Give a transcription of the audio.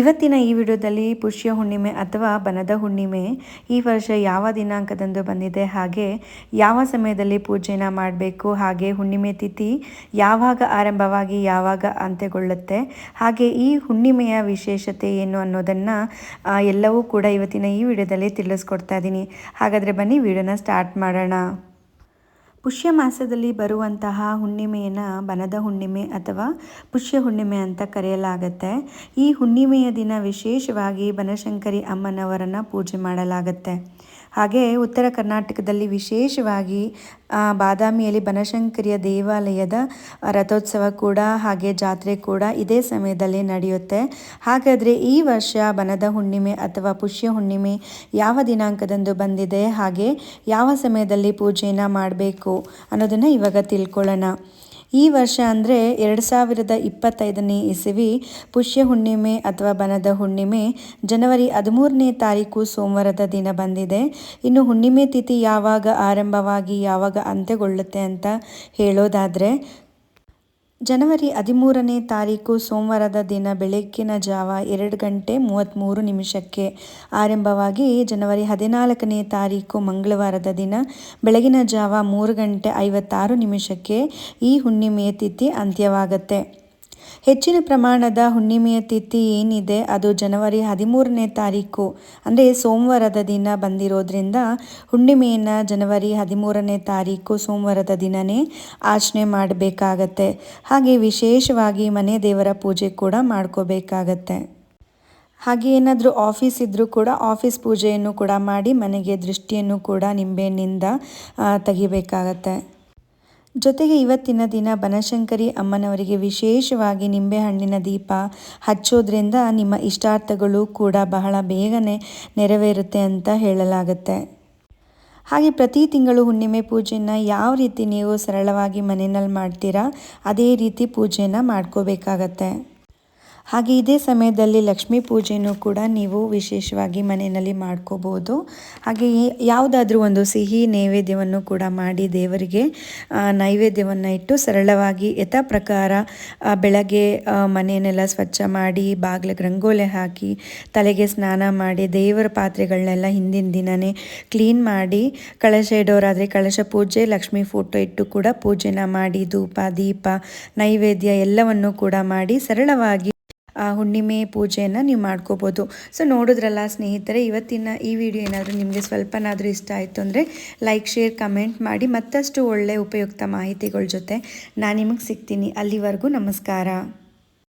ಇವತ್ತಿನ ಈ ವಿಡಿಯೋದಲ್ಲಿ ಪುಷ್ಯ ಹುಣ್ಣಿಮೆ ಅಥವಾ ಬನದ ಹುಣ್ಣಿಮೆ ಈ ವರ್ಷ ಯಾವ ದಿನಾಂಕದಂದು ಬಂದಿದೆ, ಹಾಗೆ ಯಾವ ಸಮಯದಲ್ಲಿ ಪೂಜೆನ ಮಾಡಬೇಕು, ಹಾಗೆ ಹುಣ್ಣಿಮೆ ತಿಥಿ ಯಾವಾಗ ಆರಂಭವಾಗಿ ಯಾವಾಗ ಅಂತ್ಯಗೊಳ್ಳುತ್ತೆ, ಹಾಗೆ ಈ ಹುಣ್ಣಿಮೆಯ ವಿಶೇಷತೆ ಏನು ಅನ್ನೋದನ್ನು ಎಲ್ಲವೂ ಕೂಡ ಇವತ್ತಿನ ಈ ವಿಡಿಯೋದಲ್ಲಿ ತಿಳಿಸ್ಕೊಡ್ತಾ ಇದ್ದೀನಿ ಹಾಗಾದರೆ ಬನ್ನಿ, ವಿಡಿಯೋನ ಸ್ಟಾರ್ಟ್ ಮಾಡೋಣ. ಪುಷ್ಯ ಮಾಸದಲ್ಲಿ ಬರುವಂತಹ ಹುಣ್ಣಿಮೆಯನ್ನು ಬನದ ಹುಣ್ಣಿಮೆ ಅಥವಾ ಪುಷ್ಯ ಹುಣ್ಣಿಮೆ ಅಂತ ಕರೆಯಲಾಗುತ್ತೆ. ಈ ಹುಣ್ಣಿಮೆಯ ದಿನ ವಿಶೇಷವಾಗಿ ಬನಶಂಕರಿ ಅಮ್ಮನವರನ್ನು ಪೂಜೆ ಮಾಡಲಾಗುತ್ತೆ. ಹಾಗೆ ಉತ್ತರ ಕರ್ನಾಟಕದಲ್ಲಿ ವಿಶೇಷವಾಗಿ ಬಾದಾಮಿಯಲ್ಲಿ ಬನಶಂಕರಿಯ ದೇವಾಲಯದ ರಥೋತ್ಸವ ಕೂಡ ಹಾಗೆ ಜಾತ್ರೆ ಕೂಡ ಇದೇ ಸಮಯದಲ್ಲಿ ನಡೆಯುತ್ತೆ. ಹಾಗಾದರೆ ಈ ವರ್ಷ ಬನದ ಹುಣ್ಣಿಮೆ ಅಥವಾ ಪುಷ್ಯ ಹುಣ್ಣಿಮೆ ಯಾವ ದಿನಾಂಕದಂದು ಬಂದಿದೆ, ಹಾಗೆ ಯಾವ ಸಮಯದಲ್ಲಿ ಪೂಜೆನ ಮಾಡಬೇಕು ಅನ್ನೋದನ್ನು ಇವಾಗ ತಿಳ್ಕೊಳ್ಳೋಣ. ಈ ವರ್ಷ ಅಂದರೆ ಎರಡು ಸಾವಿರದ ಇಪ್ಪತ್ತೈದನೇ ಇಸವಿ, ಪುಷ್ಯ ಹುಣ್ಣಿಮೆ ಅಥವಾ ಬನದ ಹುಣ್ಣಿಮೆ, ಜನವರಿ ಹದಿಮೂರನೇ ತಾರೀಕು ಸೋಮವಾರದ ದಿನ ಬಂದಿದೆ. ಇನ್ನು ಹುಣ್ಣಿಮೆ ತಿಥಿ ಯಾವಾಗ ಆರಂಭವಾಗಿ ಯಾವಾಗ ಅಂತ್ಯಗೊಳ್ಳುತ್ತೆ ಅಂತ ಹೇಳೋದಾದರೆ ಜನವರಿ ಹದಿಮೂರನೇ ತಾರೀಕು ಸೋಮವಾರದ ದಿನ ಬೆಳಗ್ಗಿನ ಜಾವ ಎರಡು ಗಂಟೆ ಮೂವತ್ತ್ಮೂರು ನಿಮಿಷಕ್ಕೆ ಆರಂಭವಾಗಿ ಜನವರಿ ಹದಿನಾಲ್ಕನೇ ತಾರೀಕು ಮಂಗಳವಾರದ ದಿನ ಬೆಳಗಿನ ಜಾವ ಮೂರು ಗಂಟೆ ಐವತ್ತಾರು ನಿಮಿಷಕ್ಕೆ ಈ ಹುಣ್ಣಿಮೆಯ ತಿಥಿ ಅಂತ್ಯವಾಗುತ್ತೆ. ಹೆಚ್ಚಿನ ಪ್ರಮಾಣದ ಹುಣ್ಣಿಮೆಯ ತಿಥಿ ಏನಿದೆ? ಅದು ಜನವರಿ ಹದಿಮೂರನೇ ತಾರೀಕು, ಅಂದರೆ ಸೋಮವಾರದ ದಿನ ಬಂದಿರೋದ್ರಿಂದ ಹುಣ್ಣಿಮೆಯನ್ನು ಜನವರಿ ಹದಿಮೂರನೇ ತಾರೀಕು ಸೋಮವಾರದ ದಿನವೇ ಆಚರಣೆ ಮಾಡಬೇಕಾಗತ್ತೆ. ಹಾಗೆ ವಿಶೇಷವಾಗಿ ಮನೆ ದೇವರ ಪೂಜೆ ಕೂಡ ಮಾಡ್ಕೋಬೇಕಾಗತ್ತೆ. ಹಾಗೆ ಏನಾದರೂ ಆಫೀಸ್ ಇದ್ದರೂ ಕೂಡ ಆಫೀಸ್ ಪೂಜೆಯನ್ನು ಕೂಡ ಮಾಡಿ ಮನೆಗೆ ದೃಷ್ಟಿಯನ್ನು ಕೂಡ ನಿಂಬೆಹಣ್ಣಿಂದ ತೆಗಿಬೇಕಾಗತ್ತೆ. ಜೊತೆಗೆ ಇವತ್ತಿನ ದಿನ ಬನಶಂಕರಿ ಅಮ್ಮನವರಿಗೆ ವಿಶೇಷವಾಗಿ ನಿಂಬೆಹಣ್ಣಿನ ದೀಪ ಹಚ್ಚೋದ್ರಿಂದ ನಿಮ್ಮ ಇಷ್ಟಾರ್ಥಗಳು ಕೂಡ ಬಹಳ ಬೇಗನೆ ನೆರವೇರುತ್ತೆ ಅಂತ ಹೇಳಲಾಗುತ್ತೆ. ಹಾಗೆ ಪ್ರತಿ ತಿಂಗಳು ಹುಣ್ಣಿಮೆ ಪೂಜೆನ ಯಾವ ರೀತಿ ನೀವು ಸರಳವಾಗಿ ಮನೆಯಲ್ಲಿ ಮಾಡ್ತೀರಾ, ಅದೇ ರೀತಿ ಪೂಜೆನ ಮಾಡ್ಕೋಬೇಕಾಗತ್ತೆ. ಹಾಗೆ ಇದೇ ಸಮಯದಲ್ಲಿ ಲಕ್ಷ್ಮೀ ಪೂಜೆಯೂ ಕೂಡ ನೀವು ವಿಶೇಷವಾಗಿ ಮನೆಯಲ್ಲಿ ಮಾಡ್ಕೋಬೋದು. ಹಾಗೆ ಯಾವುದಾದ್ರೂ ಒಂದು ಸಿಹಿ ನೈವೇದ್ಯವನ್ನು ಕೂಡ ಮಾಡಿ ದೇವರಿಗೆ ನೈವೇದ್ಯವನ್ನು ಇಟ್ಟು ಸರಳವಾಗಿ ಯಥಾ ಪ್ರಕಾರ ಬೆಳಗ್ಗೆ ಮನೆಯನ್ನೆಲ್ಲ ಸ್ವಚ್ಛ ಮಾಡಿ, ಬಾಗಿಲಿಗೆ ರಂಗೋಲೆ ಹಾಕಿ, ತಲೆಗೆ ಸ್ನಾನ ಮಾಡಿ, ದೇವರ ಪಾತ್ರೆಗಳನ್ನೆಲ್ಲ ಹಿಂದಿನ ದಿನವೇ ಕ್ಲೀನ್ ಮಾಡಿ, ಕಳಶ ಇಡೋರಾದರೆ ಕಳಶ ಪೂಜೆ, ಲಕ್ಷ್ಮೀ ಫೋಟೋ ಇಟ್ಟು ಕೂಡ ಪೂಜೆನ ಮಾಡಿ, ಧೂಪ, ದೀಪ, ನೈವೇದ್ಯ ಎಲ್ಲವನ್ನು ಕೂಡ ಮಾಡಿ ಸರಳವಾಗಿ ಹುಣ್ಣಿಮೆ ಪೂಜೆಯನ್ನು ನೀವು ಮಾಡ್ಕೋಬೋದು. ಸೊ ನೋಡಿದ್ರಲ್ಲ ಸ್ನೇಹಿತರೆ, ಇವತ್ತಿನ ಈ ವಿಡಿಯೋ ಏನಾದರೂ ನಿಮಗೆ ಸ್ವಲ್ಪನಾದರೂ ಇಷ್ಟ ಆಯಿತು ಅಂದರೆ ಲೈಕ್ ಶೇರ್ ಕಮೆಂಟ್ ಮಾಡಿ ಮತ್ತಷ್ಟು ಒಳ್ಳೆಯ ಉಪಯುಕ್ತ ಮಾಹಿತಿಗಳ ಜೊತೆ ನಾನು ನಿಮಗೆ ಸಿಗ್ತೀನಿ. ಅಲ್ಲಿವರೆಗೂ ನಮಸ್ಕಾರ.